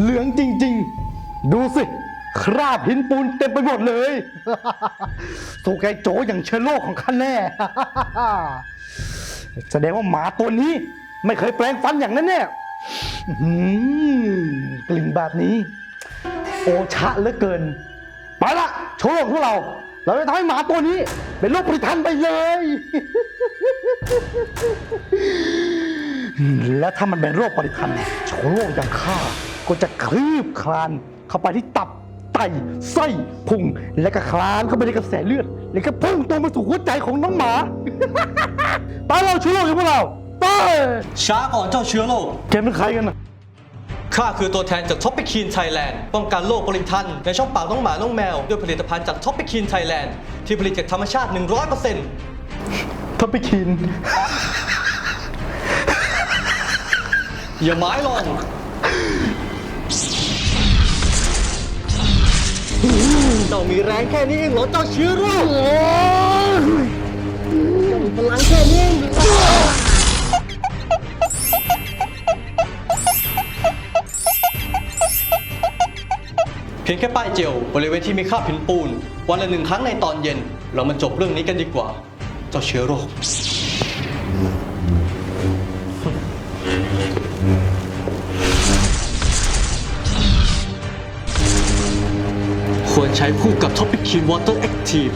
เหลืองจริง ๆ ดูสิ คราบหินปูนเต็มไปหมดเลยสู้แกโจอย่างเชื้อโรคของข้าแน่ แสดงว่าหมาตัวนี้ ไม่เคยแปลงฟันอย่างนั้นเนี่ยอื้อหือกลิ่นแบบนี้ โอชะเหลือเกิน ไปละโชว์ของพวกเรา เราจะทำให้หมาตัวนี้ เป็นโรคปริทันไปเลย แล้วถ้ามันเป็นโรคปริทันโชว์โรคอย่างข้าก็จะคลืบคลานเข้าไปที่ตับไตไส้พุง และก็คลานเข้าไปในกระแสเลือด แล้วก็พุ่งตรงมาสู่หัวใจของน้องหมาไปเราโชว์โรคของพวกเราไปช้าก่อนเจ้าเชื้อโรคแกเป็นใครกันนะข้าคือตัวแทนจากท็อปปิคีนไทยแลนด์ป้องกันโรคปริทันในช่องปากน้องหมาน้องแมว ด้วยผลิตภัณฑ์จากท็อปปิคีนไทยแลนด์ที่ผลิตจากธรรมชาติ 100%ท็อปปิคิน อย่าไม้ลงเจ้ามีแรงแค่นี้เองเหรอเจ้าเชื้อโรคเจ้ามีพลังแค่นี้เองเหรอเพียงแค่ป้ายเจลบริเวณที่มีคราบหินปูน วันละหนึ่งครั้งในตอนเย็น เรามาจบเรื่องนี้กันดีกว่า เจ้าเชื้อโรค ควรใช้คู่กับท็อปปิคีนวอเตอร์แอคทีฟ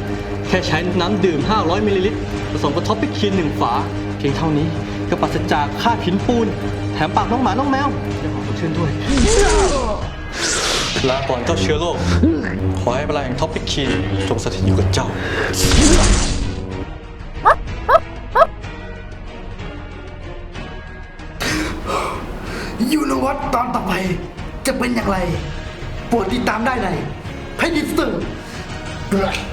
แค่ใช้น้ำดื่ม 500 มิลลิลิตรผสมกับท็อปปิคีนหนึ่งฝา เพียงเท่านี้ก็ปราศจากค่าบหินปูน แถมปากน้องหมา น้องแมวยังหอมสดชื่นด้วยลาก่อนเจ้าเชื้อโรคขอให้พลังแห่งท็อปปิคีนจงสถิตอยู่กับเจ้า ยูนวัตตอนต่อไปจะเป็นอย่างไร โปรดติดตามได้ใน เพดิสเตอร์